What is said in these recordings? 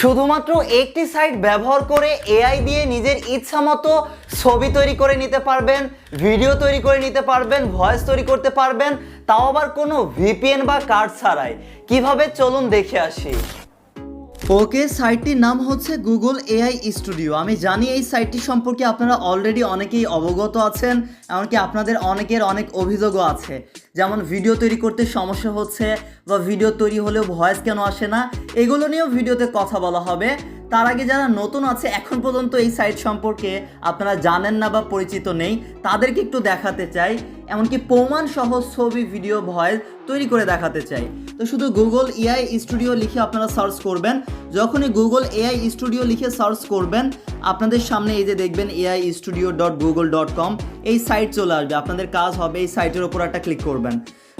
শুধুমাত্র একটি সাইট ব্যবহার করে এআই দিয়ে নিজের ইচ্ছা মতো ছবি তৈরি করে নিতে পারবেন ভিডিও তৈরি করে নিতে পারবেন ভয়েস তৈরি করতে পারবেন, তাও আবার কোনো ভিপিএন বা কার্ড ছাড়াই। কীভাবে চলুন দেখে আসি। ওকে সাইটটির নাম হচ্ছে গুগল এআই স্টুডিও আমি জানি এই সাইটটি সম্পর্কে আপনারা অলরেডি অনেকেই অবগত আছেন, এমনকি আপনাদের অনেকের অনেক অভিযোগও আছে। যেমন ভিডিও তৈরি করতে সমস্যা হচ্ছে বা ভিডিও তৈরি হলেও ভয়েস কেন আসে না, এগুলো নিয়েও ভিডিওতে কথা বলা হবে। তার আগে যারা নতুন আছে, এখন পর্যন্ত এই সাইট সম্পর্কে আপনারা জানেন না বা পরিচিত নেই, তাদেরকে একটু দেখাতে চাই। এমনকি প্রমাণ সহ ছবি ভিডিও ভয়েস তৈরি করে দেখাতে চাই। তো শুধু গুগল এআই স্টুডিও লিখে আপনারা সার্চ করবেন। যখনই গুগল এআই স্টুডিও লিখে সার্চ করবেন, আপনাদের সামনে এই যে দেখবেন AI studio dot Google dot com এই সাইট চলে আসবে। আপনাদের কাজ হবে এই সাইটের ওপর একটা ক্লিক করবেন।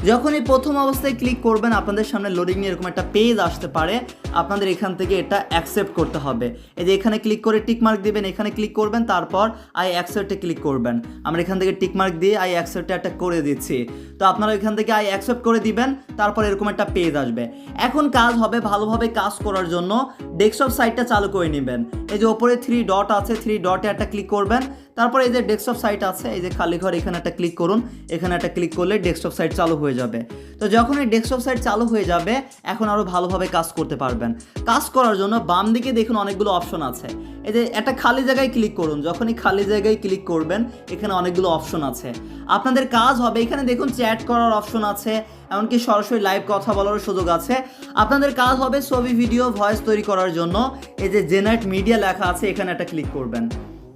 যখনই প্রথম অবস্থায় ক্লিক করবেন, আপনাদের সামনে লোডিং এরকম একটা পেজ আসতে পারে। আপনাদের এখান থেকে এটা অ্যাকসেপ্ট করতে হবে। এই যে এখানে ক্লিক করে টিক মার্ক দিবেন, এখানে ক্লিক করবেন, তারপর আই অ্যাকসেপ্টে ক্লিক করবেন। আমরা এখান থেকে টিক মার্ক দিয়ে আই অ্যাকসেপ্টে একটা করে দিচ্ছি। তো আপনারা এখান থেকে আই অ্যাকসেপ্ট করে দিবেন, তারপর এরকম একটা পেজ আসবে। এখন কাজ হবে ভালোভাবে কাজ করার জন্য ডেস্কটপ সাইটটা চালু করে নেবেন। এই যে ওপরে থ্রি ডট আছে থ্রি ডটে একটা ক্লিক করবেন। তারপরে এই যে ডেস্কটপ সাইট আছে, এই যে খালি ঘর, এখানে একটা ক্লিক করুন। এখানে একটা ক্লিক করলে ডেস্কটপ সাইট চালু হয়ে যাবে। তো যখন এই ডেস্কটপ সাইট চালু হয়ে যাবে, এখন আরও ভালোভাবে কাজ করতে পারবেন। কাজ করার জন্য বাম দিকে দেখুন অনেকগুলো অপশন আছে। এই যে একটা খালি জায়গায় ক্লিক করুন, যখনই খালি জায়গায় ক্লিক করবেন, এখানে অনেকগুলো অপশন আছে। আপনাদের কাজ হবে, এখানে দেখুন চ্যাট করার অপশন আছে, এমনকি সরাসরি লাইভ কথা বলার সুযোগ আছে। আপনাদের কাজ হবে ছবি ভিডিও ভয়েস তৈরি করার জন্য এই যে জেনারেট মিডিয়া লেখা আছে, এখানে একটা ক্লিক করবেন।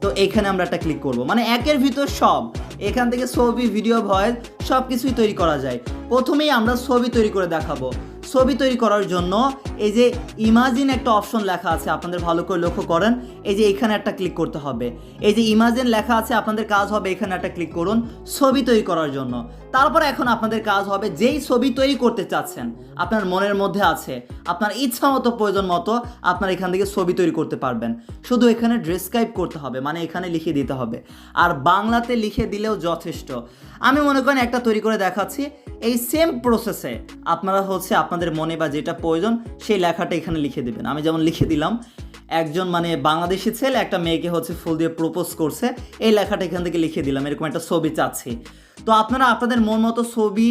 তো এখানে আমরা একটা ক্লিক করব। মানে একের ভিতর সব, এখান থেকে ছবি ভিডিও ভয়েস সব কিছুই তৈরি করা যায়। প্রথমেই আমরা ছবি তৈরি করে দেখাবো। ছবি তৈরি করার জন্য এই যে ইমাজিন একটা অপশন লেখা আছে, আপনাদের ভালো করে লক্ষ্য করেন। এই যে এখানে একটা ক্লিক করতে হবে। এই যে ইমাজিন লেখা আছে, আপনাদের কাজ হবে এখানে একটা ক্লিক করুন, ছবি তৈরি করার জন্য। তারপর এখন আপনাদের কাজ হবে যেই ছবি তৈরি করতে চাচ্ছেন, আপনার মনের মধ্যে আছে, আপনার ইচ্ছা মতো, প্রয়োজন মতো আপনার এখান থেকে ছবি তৈরি করতে পারবেন। শুধু এখানে ড্রেসক্রাইব করতে হবে মানে এখানে লিখে দিতে হবে। আর বাংলাতে লিখে দিলেও যথেষ্ট। আমি মনে করেন একটা তৈরি করে দেখাচ্ছি এই সেম প্রসেসে আপনারা হচ্ছে আপনাদের মনে বা যেটা প্রয়োজন, সেই লেখাটা এখানে লিখে দেবেন। আমি যেমন লিখে দিলাম, একজন মানে বাংলাদেশি ছেলে একটা মেয়েকে হচ্ছে ফুল দিয়ে প্রপোজ করছে, এই লেখাটা এখান থেকে লিখে দিলাম, এরকম একটা ছবি চাচ্ছি। তো আপনারা আপনাদের মন মতো ছবি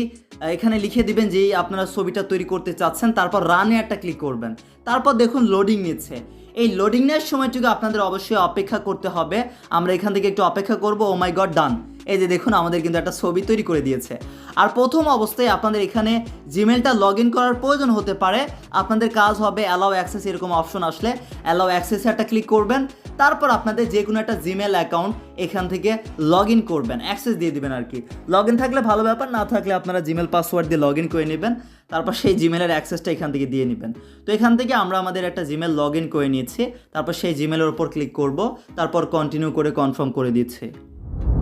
এখানে লিখে দিবেন যেই আপনারা ছবিটা তৈরি করতে চাচ্ছেন, তারপর রানে একটা ক্লিক করবেন। তারপর দেখুন লোডিং নিচ্ছে। এই লোডিং নেওয়ার সময়টুকু আপনাদের অবশ্যই অপেক্ষা করতে হবে। আমরা এখান থেকে একটু অপেক্ষা করব ও মাই গড ডান এই যে দেখুন, আমাদের কিন্তু একটা ছবি তৈরি করে দিয়েছে। আর প্রথম অবস্থায় আপনাদের এখানে জিমেলটা লগ ইন করার প্রয়োজন হতে পারে। আপনাদের কাজ হবে অ্যালাউ অ্যাক্সেস এরকম অপশন আসলে। অ্যালাউ অ্যাক্সেসে একটা ক্লিক করবেন। তারপর আপনাদের যে কোনো একটা জিমেল অ্যাকাউন্ট এখান থেকে লগ ইন করবেন। অ্যাক্সেস দিয়ে দিবেন আর কি। লগ ইন থাকলে ভালো ব্যাপার, না থাকলে আপনারা জিমেল পাসওয়ার্ড দিয়ে লগ ইন করে নেবেন। তারপর সেই জিমেলের অ্যাক্সেসটা এখান থেকে দিয়ে নেবেন। তো এখান থেকে আমরা আমাদের একটা জিমেল লগ ইন করে নিয়েছি। তারপর সেই জিমেলের ওপর ক্লিক করব। তারপর কন্টিনিউ করে কনফার্ম করে দিচ্ছে।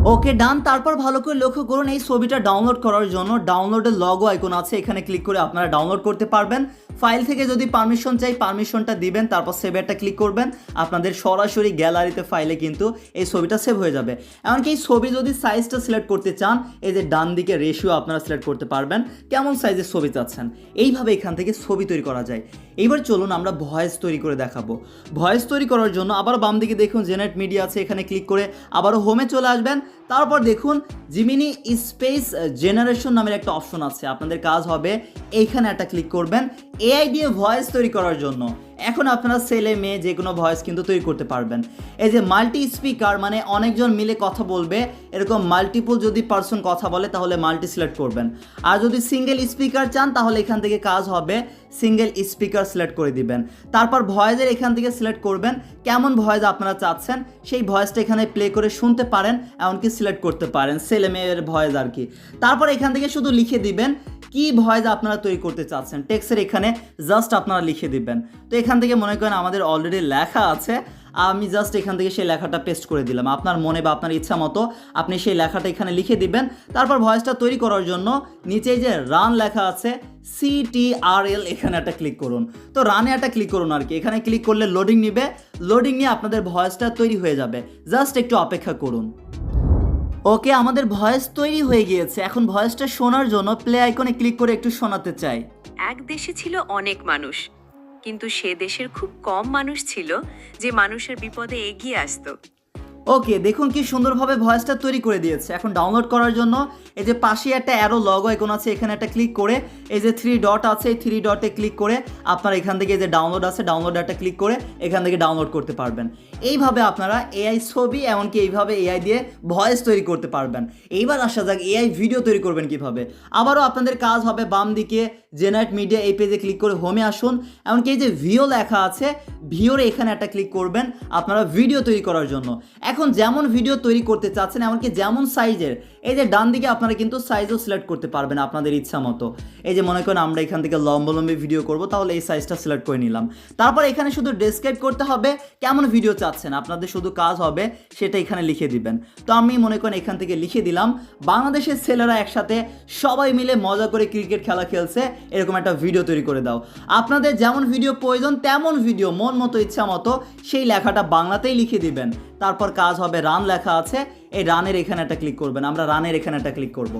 ওকে ডান, তারপর ভালো করে লক্ষ্য করুন, এই ছবিটা ডাউনলোড করার জন্য ডাউনলোডের লগো আইকন আছে, এখানে ক্লিক করে আপনারা ডাউনলোড করতে পারবেন। ফাইল থেকে যদি পারমিশন চাই পারমিশনটা দিবেন, তারপর সেভ একটা ক্লিক করবেন। আপনাদের সরাসরি গ্যালারিতে ফাইলে কিন্তু এই ছবিটা সেভ হয়ে যাবে। এমনকি এই ছবি যদি সাইজটা সিলেক্ট করতে চান, এই যে ডান দিকে রেশিও আপনারা সিলেক্ট করতে পারবেন। কেমন সাইজের ছবি চাচ্ছেন? এইভাবে এখান থেকে ছবি তৈরি করা যায়। এইবার চলুন আমরা ভয়েস তৈরি করে দেখাবো। ভয়েস তৈরি করার জন্য আবার বাম দিকে দেখুন জেনারেট মিডিয়া আছে, এখানে ক্লিক করে আবারও হোমে চলে আসবেন। তারপর দেখুন জিমিনি স্পেস জেনারেশন নামের একটা অপশন আছে। আপনাদের কাজ হবে এইখানে একটা ক্লিক করবেন। এআই দিয়ে ভয়েস তৈরি করার জন্য। এখন আপনারা ছেলে, মেয়ে যে কোনো ভয়েস কিন্তু তৈরি করতে পারবেন। এই যে মাল্টি স্পিকার মানে অনেকজন মিলে কথা বলবে, এরকম মাল্টিপল যদি পার্সন কথা বলে তাহলে মাল্টি সিলেক্ট করবেন। আর যদি সিঙ্গেল স্পিকার চান তাহলে এখান থেকে কাজ হবে সিঙ্গেল স্পিকার সিলেক্ট করে দিবেন। তারপর ভয়েসের এখান থেকে সিলেক্ট করবেন, কেমন ভয়েস আপনারা চাচ্ছেন, সেই ভয়েসটা এখানে প্লে করে শুনতে পারেন, এমনকি সিলেক্ট করতে পারেন। ছেলে, মেয়ের ভয়েস আর কি। তারপর এখান থেকে শুধু লিখে দিবেন কি ভয়েস আপনারা তৈরি করতে চাচ্ছেন? টেক্সের এখানে জাস্ট আপনারা লিখে দিবেন। তো এখান থেকে মনে করেন আমাদের অলরেডি লেখা আছে। আমি জাস্ট এখান থেকে সেই লেখাটা পেস্ট করে দিলাম। আপনার মনে বা আপনার ইচ্ছা মতো আপনি সেই লেখাটা এখানে লিখে দিবেন। তারপর ভয়েসটা তৈরি করার জন্য নিচে যে রান লেখা আছে সি টি আর এল এখানে একটা ক্লিক করুন। তো রানে একটা ক্লিক করুন আর কি। এখানে ক্লিক করলে লোডিং নিবে। লোডিং নিয়ে আপনাদের ভয়েসটা তৈরি হয়ে যাবে। জাস্ট একটু অপেক্ষা করুন। ওকে আমাদের ভয়েস তৈরি হয়ে গিয়েছে। এখন ভয়েসটা শোনার জন্য প্লে আইকনে ক্লিক করে একটু শোনাতে চাই। এক দেশে ছিল অনেক মানুষ কিন্তু সে দেশের খুব কম মানুষ ছিল যে মানুষের বিপদে এগিয়ে আসতো। ওকে দেখুন কি সুন্দরভাবে ভয়েসটা তৈরি করে দিয়েছে। এখন ডাউনলোড করার জন্য এই যে পাশে একটা অ্যারো লগো আইকন আছে এখানে একটা ক্লিক করে এই যে থ্রি ডট আছে এই থ্রি ডটে ক্লিক করে আপনার এখান থেকে এই যে ডাউনলোড আছে ডাউনলোড একটা ক্লিক করে এখান থেকে ডাউনলোড করতে পারবেন। এইভাবে আপনারা এআই ছবি এমনকি এইভাবে এআই দিয়ে ভয়েস তৈরি করতে পারবেন। এইবার আসা যাক এআই ভিডিও তৈরি করবেন কীভাবে। আবারও আপনাদের কাজ হবে বাম দিকে জেনারেট মিডিয়া এই পেজে ক্লিক করে হোমে আসুন। এমনকি এই যে ভিও লেখা আছে ভিওর এখানে একটা ক্লিক করবেন আপনারা ভিডিও তৈরি করার জন্য। এখন যেমন ভিডিও তৈরি করতে চাচ্ছেন, এমনকি যেমন সাইজের এই যে ডান দিকে আপনারা কিন্তু সাইজও সিলেক্ট করতে পারবেন আপনাদের ইচ্ছা মতো। এই যে মনে করেন আমরা এখান থেকে লম্বলম্বী ভিডিও করব, তাহলে এই সাইজটা সিলেক্ট করে নিলাম। তারপর এখানে শুধু ডেসক্রাইব করতে হবে, কেমন ভিডিও চাচ্ছেন আপনাদের শুধু কাজ হবে সেটা এখানে লিখে দিবেন। তো আমি মনে করেন এখান থেকে লিখে দিলাম, বাংলাদেশের ছেলেরা একসাথে সবাই মিলে মজা করে ক্রিকেট খেলা খেলছে, এরকম একটা ভিডিও তৈরি করে দাও। আপনাদের যেমন ভিডিও প্রয়োজন, তেমন ভিডিও মন মতো, ইচ্ছা মতো সেই লেখাটা বাংলাতেই লিখে দিবেন। তারপর কাজ হবে, রান লেখা আছে, এই রানের এখানে একটা ক্লিক করবেন, আমরা রানের এখানে একটা ক্লিক করব।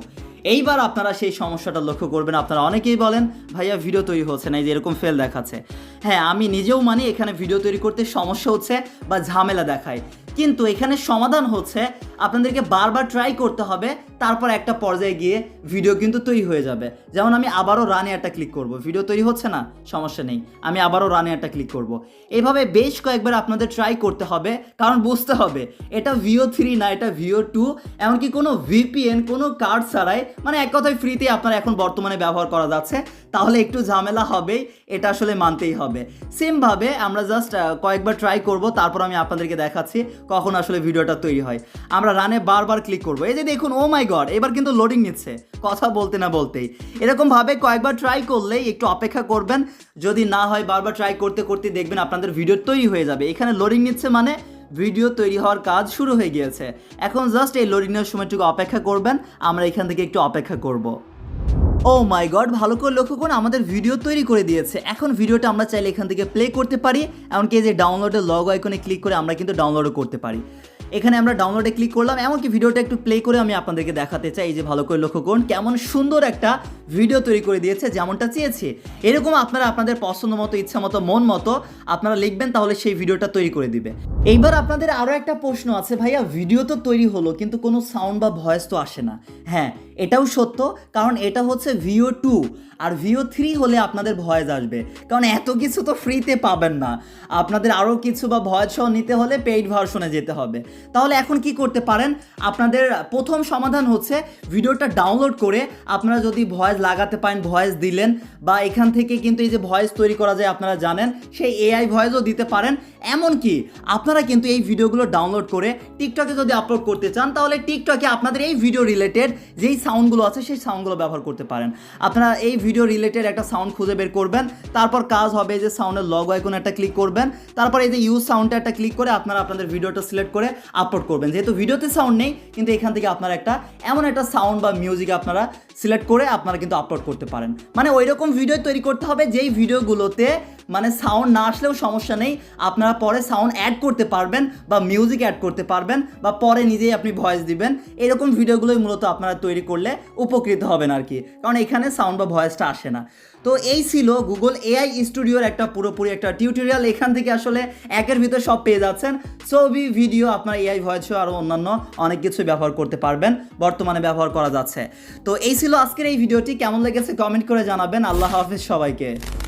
এইবার আপনারা সেই সমস্যাটা লক্ষ্য করবেন। আপনারা অনেকেই বলেন, ভাইয়া ভিডিও তৈরি হচ্ছে না, এই যে এরকম ফেল দেখাচ্ছে। হ্যাঁ আমি নিজেও মানি এখানে ভিডিও তৈরি করতে সমস্যা হচ্ছে বা ঝামেলা দেখায়। কিন্তু এখানে সমাধান হচ্ছে, আপনাদেরকে বারবার ট্রাই করতে হবে, তারপর একটা পর্যায়ে গিয়ে ভিডিও কিন্তু তৈরি হয়ে যাবে। যেমন আমি আবারও রানে একটা ক্লিক করব। ভিডিও তৈরি হচ্ছে না, সমস্যা নেই। আমি আবারও রানে একটা ক্লিক করব। এইভাবে বেশ কয়েকবার আপনাদের ট্রাই করতে হবে, কারণ বুঝতে হবে, এটা ভিও থ্রি না, এটা ভিও টু এমনকি কোনো ভিপিএন কোনো কার্ড ছাড়াই মানে এক কথায় ফ্রিতে আপনার এখন বর্তমানে ব্যবহার করা যাচ্ছে, তাহলে একটু ঝামেলা হবেই, এটা আসলে মানতেই হবে। সেমভাবে আমরা জাস্ট কয়েকবার ট্রাই করব, তারপর আমি আপনাদেরকে দেখাচ্ছি কখন আসলে ভিডিওটা তৈরি হয়। আমরা রানে বারবার ক্লিক করব। এই যে দেখুন ও মাই গড এবার কিন্তু লোডিং নিচ্ছে। কথা বলতে না বলতেই। এরকমভাবে কয়েকবার ট্রাই করলেই একটু অপেক্ষা করবেন। যদি না হয় বারবার ট্রাই করতে করতে দেখবেন আপনাদের ভিডিও তৈরি হয়ে যাবে। এখানে লোডিং নিচ্ছে মানে ভিডিও তৈরি হওয়ার কাজ শুরু হয়ে গিয়েছে। এখন জাস্ট এই লোডিং লোডিংয়ের সময়টুকু অপেক্ষা করবেন। আমরা এখান থেকে একটু অপেক্ষা করব। ও মাই গড ভালো করে লক্ষ্য করুন, আমাদের ভিডিও তৈরি করে দিয়েছে। এখন ভিডিওটা আমরা চাইলে এখান থেকে প্লে করতে পারি, এমনকি এই যে ডাউনলোডের লগ আইকনে ক্লিক করে আমরা কিন্তু ডাউনলোডও করতে পারি। এখানে আমরা ডাউনলোডে ক্লিক করলাম, এমনকি ভিডিওটা একটু প্লে করে আমি আপনাদেরকে দেখাতে চাই। এই যে ভালো করে লক্ষ্য করুন, কেমন সুন্দর একটা ভিডিও তৈরি করে দিয়েছে, যেমনটা চেয়েছে। এরকম আপনারা আপনাদের পছন্দ মতো, ইচ্ছা মতো, মন মতো আপনারা লিখবেন, তাহলে সেই ভিডিওটা তৈরি করে দিবে। এইবার আপনাদের আরও একটা প্রশ্ন আছে, ভাইয়া ভিডিও তো তৈরি হলো, কিন্তু কোনো সাউন্ড বা ভয়েস তো আসে না। হ্যাঁ এটাও সত্য, কারণ এটা হচ্ছে ভিও টু আর ভিও থ্রি হলে আপনাদের ভয়েস আসবে। কারণ এত কিছু তো ফ্রিতে পাবেন না। আপনাদের আরও কিছু বা ভয়েস সহ নিতে হলে পেইড ভার্সনে যেতে হবে। তাহলে এখন কি করতে পারেন? আপনাদের প্রথম সমাধান হচ্ছে ভিডিওটা ডাউনলোড করে আপনারা যদি ভয়েস লাগাতে পারেন ভয়েস দিলেন বা এখান থেকে কিন্তু এই যে ভয়েস তৈরি করা যায় আপনারা জানেন, সেই এআই ভয়েসও দিতে পারেন। এমনকি আপনারা কিন্তু এই ভিডিওগুলো ডাউনলোড করে টিকটকে যদি আপলোড করতে চান, তাহলে টিকটকে আপনাদের এই ভিডিও রিলেটেড যেই সাউন্ডগুলো আছে, সেই সাউন্ডগুলো ব্যবহার করতে পারেন। আপনারা এই ভিডিও রিলেটেড একটা সাউন্ড খুঁজে বের করবেন, তারপর কাজ হবে যে সাউন্ডের লগ আইকন একটা ক্লিক করবেন, তারপর এই যে ইউজ সাউন্ডটা একটা ক্লিক করে আপনারা আপনাদের ভিডিওটা সিলেক্ট করে আপলোড করবেন। যেহেতু ভিডিওতে সাউন্ড নেই, কিন্তু এখান থেকে আপনারা একটা এমন একটা সাউন্ড বা মিউজিক আপনারা সিলেক্ট করে আপনারা কিন্তু আপলোড করতে পারেন। মানে ওই রকম ভিডিও তৈরি করতে হবে যেই ভিডিওগুলোতে মানে সাউন্ড না আসলেও সমস্যা নেই। আপনারা পরে সাউন্ড অ্যাড করতে পারবেন বা মিউজিক অ্যাড করতে পারবেন বা পরে নিজেই আপনি ভয়েস দিবেন। এরকম ভিডিওগুলোই মূলত আপনারা তৈরি করলে উপকৃত হবেন আর কি। কারণ এখানে সাউন্ড বা ভয়েসটা আসে না। তো এই ছিল গুগল এআই স্টুডিওর একটা পুরোপুরি একটা টিউটোরিয়াল এখান থেকে আসলে একের ভিতর সব পেয়ে যাচ্ছেন। ছবি ভিডিও আপনার এআই ভয়েস আরও অন্যান্য অনেক কিছু ব্যবহার করতে পারবেন। বর্তমানে ব্যবহার করা যাচ্ছে। তো এই ছিল আজকের এই ভিডিওটি। কেমন লেগেছে কমেন্ট করে জানাবেন। আল্লাহ হাফিজ সবাইকে।